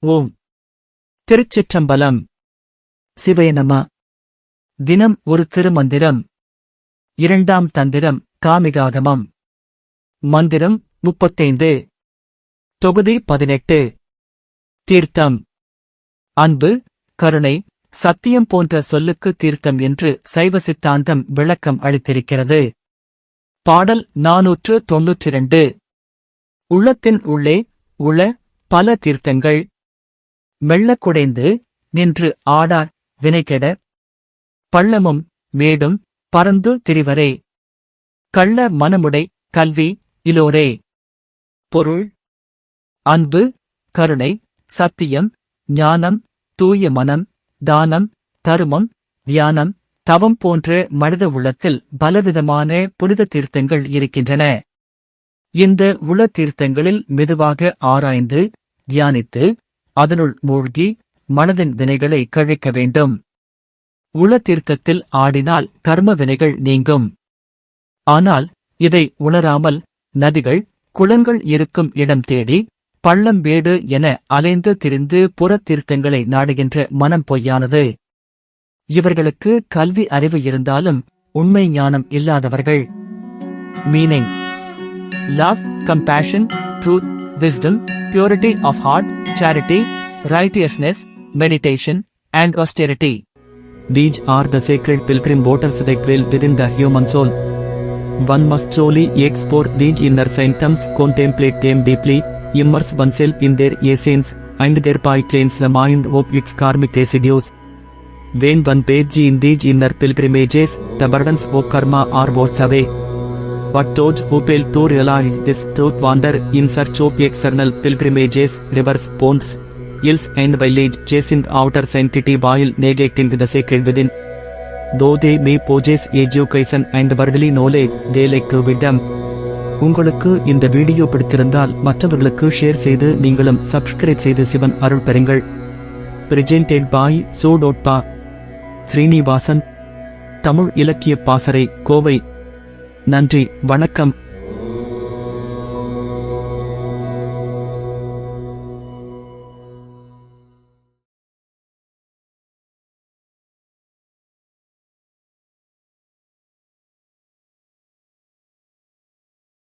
ஓம். திருச்சிற்றம்பலம். சிவயனமா. தினம் ஒரு திருமந்திரம். இரண்டாம் தந்திரம் காமிகாகமம். மந்திரம் முப்பத்தைந்து. தொகுதி பதினெட்டு. தீர்த்தம். அன்பு கருணை சத்தியம் போன்ற சொல்லுக்கு தீர்த்தம் என்று சைவ சித்தாந்தம் விளக்கம் அளித்திருக்கிறது. பாடல் நாநூற்று தொன்னூற்றிரண்டு. உள்ளத்தின் உள்ளே உள பல தீர்த்தங்கள். மெல்லக் குடைந்து நின்று ஆடார் வினைகெட பள்ளமும் மேடும் பறந்து திரிவரே. கள்ள மனமுடை கல்வி இலோரே. பொருள் அன்பு கருணை சத்தியம் ஞானம் தூய மனம் தானம் தருமம் தியானம் தவம் போன்ற மனித உள்ளத்தில் பலவிதமான புனித தீர்த்தங்கள் இருக்கின்றன. இந்த உள தீர்த்தங்களில் மெதுவாக ஆராய்ந்து தியானித்து அதனுள் மூழ்கி மனதின் வினைகளை கழிக்க வேண்டும். உள தீர்த்தத்தில் ஆடினால் கர்ம வினைகள் நீங்கும். ஆனால் இதை உணராமல் நதிகள் குளங்கள் இருக்கும் இடம் தேடி பள்ளம் வீடு என அலைந்து திரிந்து புற தீர்த்தங்களை நாடுகின்ற மனம் பொய்யானது. இவர்களுக்கு கல்வி அறிவு இருந்தாலும் உண்மை ஞானம் இல்லாதவர்கள். Meaning love compassion truth wisdom, purity of heart, charity, righteousness, meditation, and austerity. These are the sacred pilgrim waters that dwell within the human soul. One must solely explore these inner symptoms, contemplate them deeply, immerse oneself in their essence, and thereby cleanse the mind of its karmic residues. When one bathes in these inner pilgrimages, the burdens of karma are washed away. But those who fail to realize this truth wander in search of external pilgrimages, rivers, ponds, hills and villages chasing outer sanctity while neglecting the sacred within. Though they may possess education and worldly knowledge, they lack wisdom. உங்களுக்கு இந்த video பிடித்திருந்தால் மற்றவர்களுக்கு share செய்து நீங்களும் subscribe செய்து சிவன் அருள் பெறுங்கள் presented by சோ டோட்பா ஸ்ரீனிவாசன் தமிழ் இலக்கிய பாசறை கோவை நன்றி வணக்கம்.